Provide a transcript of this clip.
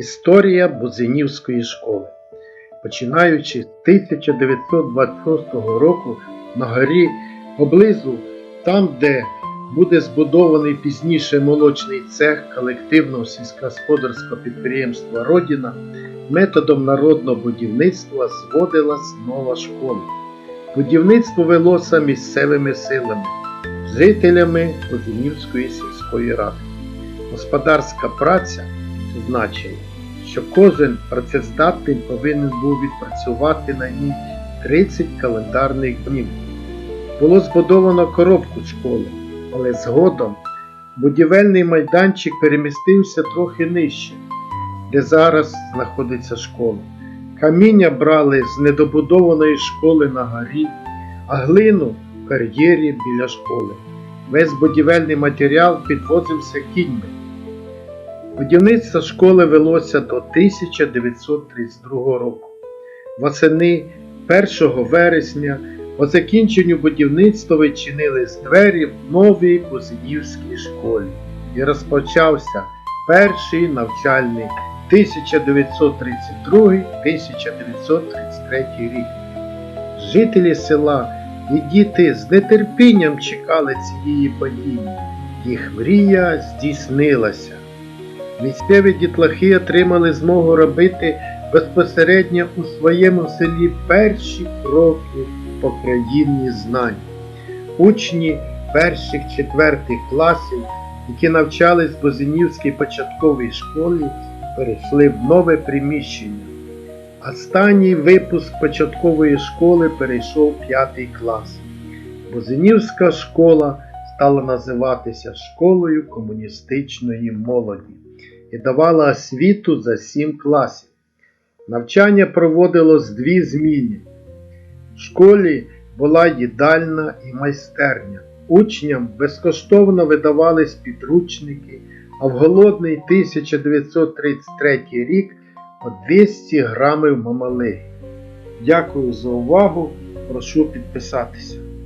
Історія Бузинівської школи. Починаючи з 1926 року на горі поблизу, там, де буде збудований пізніше молочний цех колективного сільськогосподарського підприємства Родіна, методом народного будівництва зводилась нова школа. Будівництво велося місцевими силами, жителями Бузинівської сільської ради. Господарська праця значило, що кожен працездатний повинен був відпрацювати на ній 30 календарних днів. Було збудовано коробку школи, але згодом будівельний майданчик перемістився трохи нижче, де зараз знаходиться школа. Каміння брали з недобудованої школи на горі, а глину в кар'єрі біля школи. Весь будівельний матеріал підвозився кіньми. Будівництво школи велося до 1932 року. Восени 1 вересня по закінченню будівництва відчинились двері в новій Кузинівській школі і розпочався перший навчальний 1932-1933 рік. Жителі села і діти з нетерпінням чекали цієї події. Їх мрія здійснилася. Місцеві дітлахи отримали змогу робити безпосередньо у своєму селі перші кроки по країні знань. Учні перших четвертих класів, які навчались в Бозинівській початковій школі, перейшли в нове приміщення. Останній випуск початкової школи перейшов п'ятий клас. Бозинівська школа стала називатися школою комуністичної молоді і давала освіту за сім класів. Навчання проводилось дві зміни. В школі була їдальна і майстерня. Учням безкоштовно видавались підручники, а в голодний 1933 рік по 200 грамів мамалиги. Дякую за увагу. Прошу підписатися.